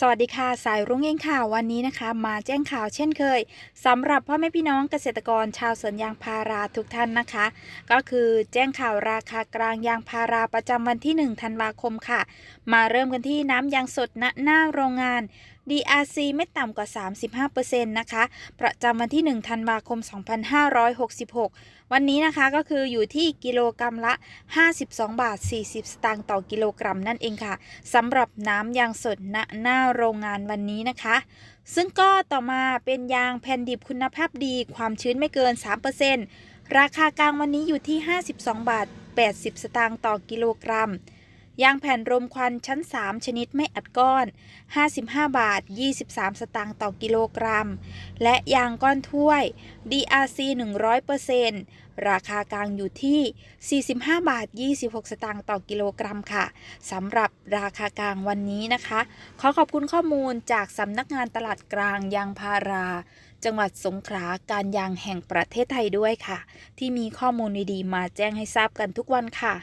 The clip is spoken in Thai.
สวัสดีค่ะ สายรุ้งเองค่ะวันนี้นะคะ มาแจ้งข่าวเช่นเคยสำหรับพ่อแม่พี่น้องเกษตรกรชาวสวนยางพาราทุกท่านนะคะ ก็คือแจ้งข่าวราคากลางยางพาราประจำวันที่1ธันวาคมค่ะ มาเริ่มกันที่น้ำยางสดณหน้าโรงงาน DRC ไม่ต่ำกว่า 35%นะคะ ประจำวันที่ 1 ธันวาคม 2566 วันนี้นะคะก็คืออยู่ที่กิโลกรัมละ 52 บาท 40 สตางค์ต่อกิโลกรัมนั่นเองค่ะสำหรับน้ำยางสดณหน้าโรงงานวันนี้นะคะ ซึ่งก็ต่อมาเป็นยางแผ่นดิบคุณภาพดี ความชื้นไม่เกิน 3%ราคากลางวันนี้อยู่ที่ 52 บาท 80 สตางค์ต่อกิโลกรัม ยางแผ่นรมควันชั้น 3 ชนิดไม่อัดก้อน 55 บาท 23 สตางค์ต่อกิโลกรัม และยางก้อนถ้วย DRC 100%ราคากลางอยู่ที่ 45 บาท 26 สตางค์ต่อกิโลกรัมค่ะสำหรับราคากลางวันนี้นะคะ ขอขอบคุณข้อมูลจากสำนักงานตลาดกลางยางพารา จังหวัดสงขลาการยางแห่งประเทศไทยด้วยค่ะ ที่มีข้อมูลดีๆมาแจ้งให้ทราบกันทุกวันค่ะ